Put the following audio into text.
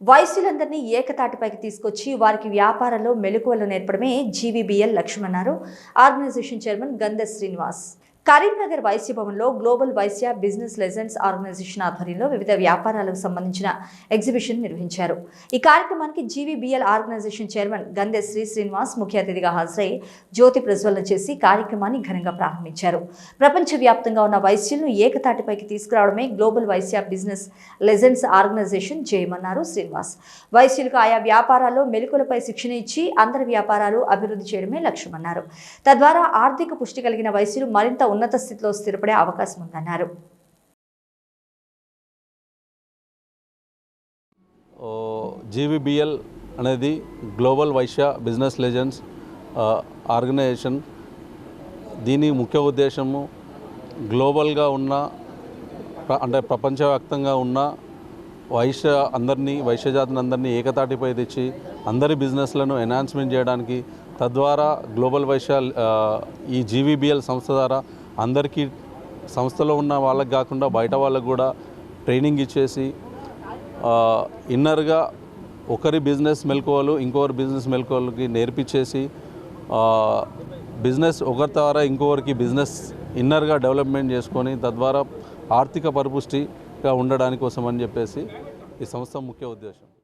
వయసులందరినీ ఏకతాటిపైకి తీసుకొచ్చి వారికి వ్యాపారంలో మెలకువలు నేర్పడమే జీవీబీఎల్ లక్ష్యమన్నారు ఆర్గనైజేషన్ చైర్మన్ గంధ శ్రీనివాస్. కరీంనగర్ వైశ్య భవన్లో global Vysya business legends organisation ఆధ్వర్యంలో వివిధ వ్యాపారాలకు సంబంధించిన ఎగ్జిబిషన్ నిర్వహించారు. ఈ కార్యక్రమానికి GVBL organisation chairman Gandhe Sri Srinivas ముఖ్య అతిథిగా హాజరై జ్యోతి ప్రజ్వలన చేసి కార్యక్రమాన్ని ఘనంగా ప్రారంభించారు. ప్రపంచవ్యాప్తంగా ఉన్న వైశ్యులను ఏకతాటిపైకి తీసుకురావడమే global Vysya business legends organisation చేయమన్నారు శ్రీనివాస్. వైశ్యులకు ఆయా వ్యాపారాల్లో మెలుకులపై శిక్షణ ఇచ్చి అందరి వ్యాపారాలు అభివృద్ధి చేయడమే లక్ష్యమన్నారు. తద్వారా ఆర్థిక పుష్టి కలిగిన వైశ్యులు మరింత ఉన్నత స్థితిలో స్థిరపడే అవకాశం ఉందన్నారు. జీవీబీఎల్ అనేది global Vaishya business legends organisation. దీని ముఖ్య ఉద్దేశము గ్లోబల్గా ఉన్న అంటే ప్రపంచవ్యాప్తంగా ఉన్న వైశ్య అందరినీ వైశ్యజాతిని అందరినీ ఏకతాటిపై తెచ్చి అందరి బిజినెస్లను ఎన్హాన్స్మెంట్ చేయడానికి తద్వారా గ్లోబల్ వైశ్య ఈ జీవీబీఎల్ సంస్థ ద్వారా అందరికీ సంస్థలో ఉన్న వాళ్ళకి కాకుండా బయట వాళ్ళకు కూడా ట్రైనింగ్ ఇచ్చేసి ఇన్నర్గా ఒకరి బిజినెస్ మెలకువలు ఇంకొకరి బిజినెస్ మెలకువలకి నేర్పించేసి బిజినెస్ ఒకరి ద్వారా ఇంకొకరికి బిజినెస్ ఇన్నర్గా డెవలప్మెంట్ చేసుకొని తద్వారా ఆర్థిక పరిపుష్టిగా ఉండడానికి కోసం అని చెప్పేసి ఈ సంస్థ ముఖ్య ఉద్దేశం.